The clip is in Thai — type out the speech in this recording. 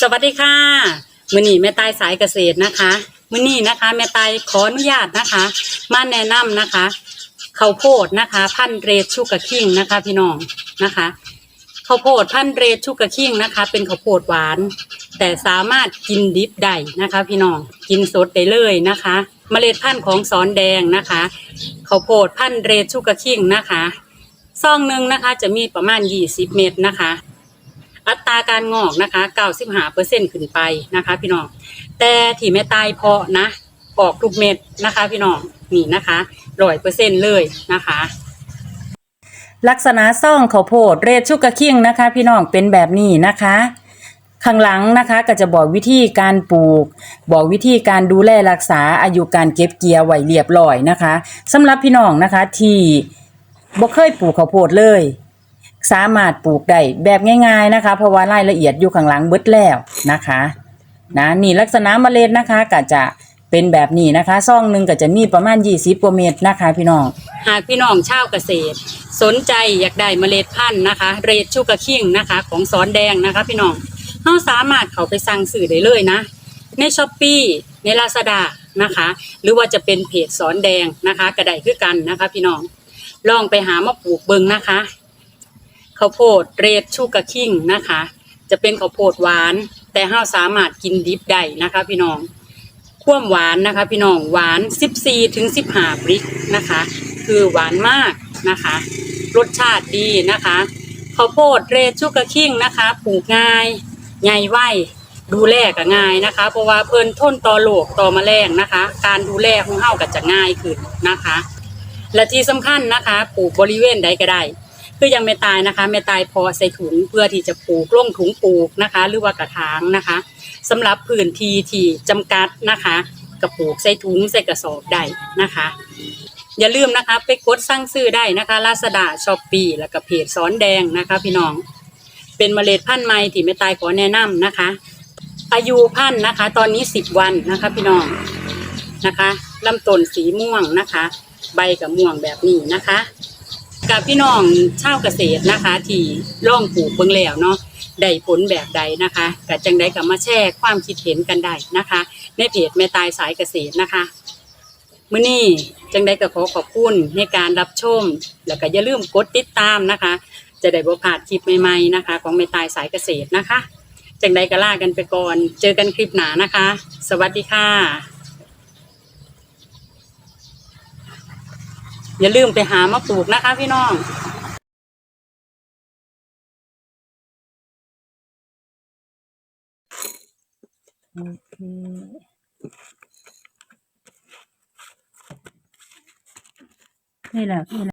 สวัสดีค่ะมือนี้แม่ตายสายเกษตรนะคะมือนี้นะคะ แม่ตายขออนุญาตนะคะ มาแนะนำนะคะข้าวโพดนะคะ พันธุ์เรดชูกะคิงนะคะ พี่น้องนะคะข้าวโพดพันธุ์เรดชูกะคิงนะคะ เป็นข้าวโพดหวาน แต่สามารถกินดิบได้นะคะ พี่น้องกินสดได้เลยนะคะ เมล็ดพันธุ์ของสอนแดงนะคะข้าวโพดพันธุ์เรดชูกะคิงนะคะซองหนึ่งนะคะ จะมีประมาณ 20 เม็ดนะคะ อัตราการงอกนะคะ95เปอร์เซ็นขึ้นไปนะคะ พี่น้อง แต่ที่ไม่ตายเพาะนะ ออกทุกเม็ดนะคะ พี่น้องนี่นะคะร้อยเปอร์เซ็นเลยนะคะ ลักษณะซ่องข้าวโพดเรดชูกกระคิงนะคะ พี่น้องเป็นแบบนี้นะคะข้างหลังนะคะก็จะบอกวิธีการปลูก บอกวิธีการดูแลรักษาอายุการเก็บเกี่ยวไว้เรียบร้อยนะคะสำหรับพี่น้องนะคะที่บ่เคยปลูกข้าวโพดเลย สามารถปลูกได้แบบง่าย ๆนะคะ เพราะว่ารายละเอียดอยู่ข้างหลังเบิดแล้วนะคะนะนี่ลักษณะเมล็ดนะคะก็จะเป็นแบบนี้นะคะซองหนึ่งก็จะมีประมาณ 20กว่าเม็ดนะคะ พี่น้อง หากพี่น้องชาวเกษตร สนใจอยากได้เมล็ดพันธุ์นะคะ เรดชูกระคิงนะคะ ของสอนแดงนะคะ พี่น้องเราสามารถเข้าไปสั่งซื้อได้เลยนะ ในช้อปปีในลาซาด้านะคะ หรือว่าจะเป็นเพจสอนแดงนะคะก็ได้คือกันนะคะ พี่น้องลองไปหามาปลูกเบิ่งนะคะ ข้าวโพดเรดชูกะคิงนะคะ จะเป็นข้าวโพดหวาน แต่เราสามารถกินดิบได้นะคะพี่น้องความหวานนะคะพี่น้องหวาน 14ถึง15บริกนะคะ คือหวานมากนะคะ รสชาติดีนะคะข้าวโพดเรดชูกะคิงนะคะปลูกง่ายใหญ่ไวดูแลก็ง่ายนะคะ เพราะว่าเพิ่นทนต่อโรคต่อแมลงนะคะ การดูแลของเฮาก็จะง่ายขึ้นนะคะ และที่สำคัญนะคะปลูกบริเวณใดก็ได้ คือยังไม่ตายนะคะ ไม่ตายพอใส่ถุงเพื่อที่จะปลูกลงถุงปลูกนะคะ หรือว่ากระถางนะคะสำหรับพื้นที่ที่จำกัดนะคะกระปลูกใส่ถุงใส่กระสอบได้นะคะ อย่าลืมนะคะไปกดสั่งซื้อได้นะคะลาซาด้าช้อปปี้แล้วก็เพจสอนแดงนะคะ พี่น้อง เป็นเมล็ดพันธุ์ใหม่ที่ไม่ตายขอแนะนำนะคะ อายุพันธุ์นะคะ ตอนนี้สิบวันนะคะ พี่น้องนะคะลำต้นสีม่วงนะคะ ใบกับม่วงแบบนี้นะคะ กับพี่น้องชาวเกษตรนะคะ ที่ล่องปลูกเบิ่งแล้วเนาะได้ผลแบบใดนะคะกับจังใดก็มาแชร์ความคิดเห็นกันได้นะคะ ในเพจแม่ตายสายเกษตรนะคะมื้อนี้จังใดก็ขอขอบคุณในการรับชม แล้วก็อย่าลืมกดติดตามนะคะ จะได้บ่พลาดคลิปใหม่ๆนะคะ ของแม่ตายสายเกษตรนะคะ จังใดก็ลากันไปก่อน เจอกันคลิปหน้านะคะ สวัสดีค่ะ อย่าลืมไปหามาปลูกนะคะพี่น้องโอเคนี่แหละนี่แหละ